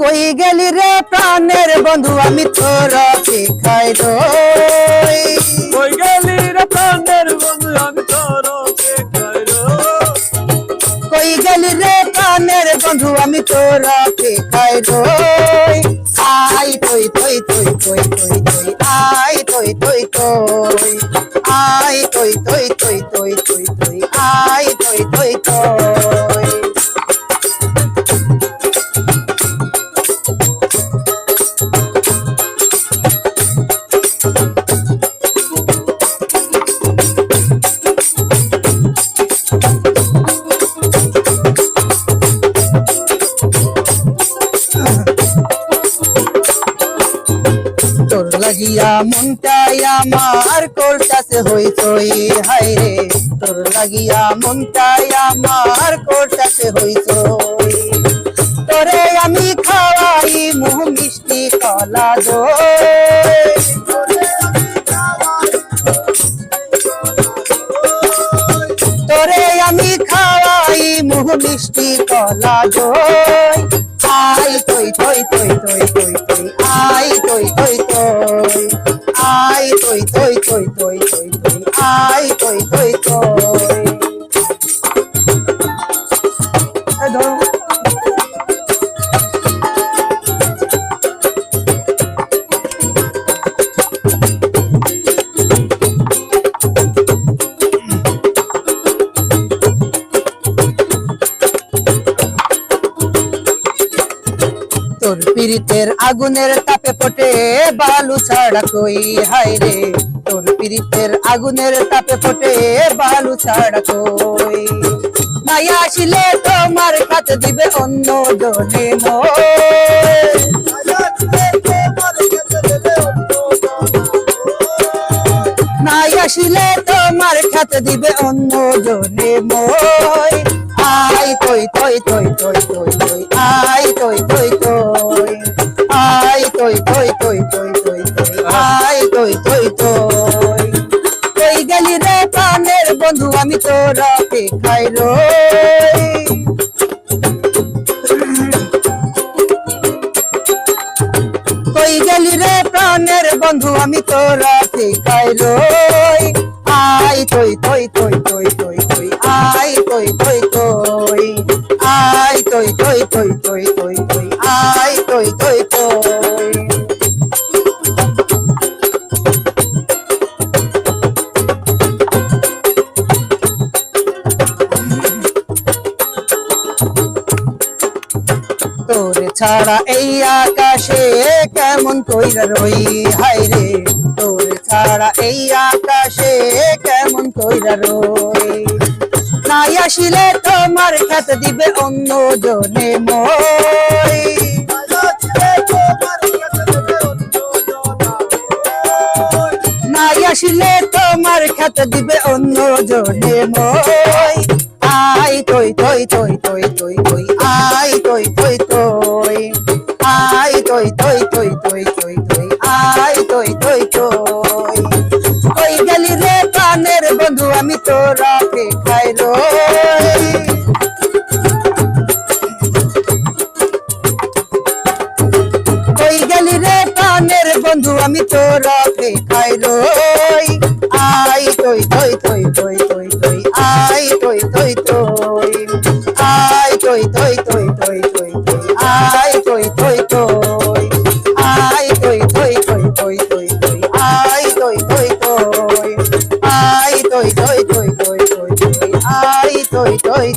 কই গেলি রে প্রাণের বন্ধু? আমি তোর খাই রই। কই গেলি রে প্রাণের বন্ধু? আমি তোর কই গেলি রে প্রাণের বন্ধু? আমি তোর খাই রই। আই তই তই তই তই তই তই আই তই তই তই আই তই তই তই তই তই লাগিয়া মনটাই আমার কোলটাতে হইতই হাই রে, তোর লাগিয়া মনটাই আমার কোলটাতে হইতই তোরে আমি খাওয়াই মুহ মিষ্টি কলা দই। মিষ্টি কলা দই আই তৈ তৈ তৈ তৈ তৈ তৈ আই তৈ তৈ তই আই তৈ তৈ তৈ তৈ তৈ তৈ আই তৈ তৈ তই তোর পীড়িতের আগুনের তাপে পটে বালু ছাড়া কই হাই রে? তোর পীড়িতের আগুনের তাপে পটে বালু ছাড়া কই? নাই আসিলে তোমার কাছে দিবে অন্য জনে নাই আসিলে তোমার খাতে দিবে অন্য জনে মই আই তই তই তই তই তই আই তই তই বন্ধু আমি তোর খাই রই কই গেলি রে প্রাণের বন্ধু আমি তোরা খাই লই আই তই তই তই তই তই তই আই তই তই তই আই তই তই তই তই তই তই আই তই তই তই ছাড়া এই আকাশে কেমন কইরা রই? হাই রে, তোরে ছাড়া এই আকাশে কেমন কইরা রই? নাই আসিলে তোমার খেত দিবে অন্য জনে মই। আসিলে তোমার খেত দিবে অন্য জনে মই। আই তই তই তই তই তই তই আই তই আই তই তই তই তই তই তই আই তই তই তই কই গেলি রে প্রাণের বন্ধু আমি তোরা খাই রই কই গেলি রে প্রাণের বন্ধু আমি তোরা খাই রই আই তই তই তই তই তই তই আই তই তই তই আই তই তই তই তই তই আই তই তই তই আই তই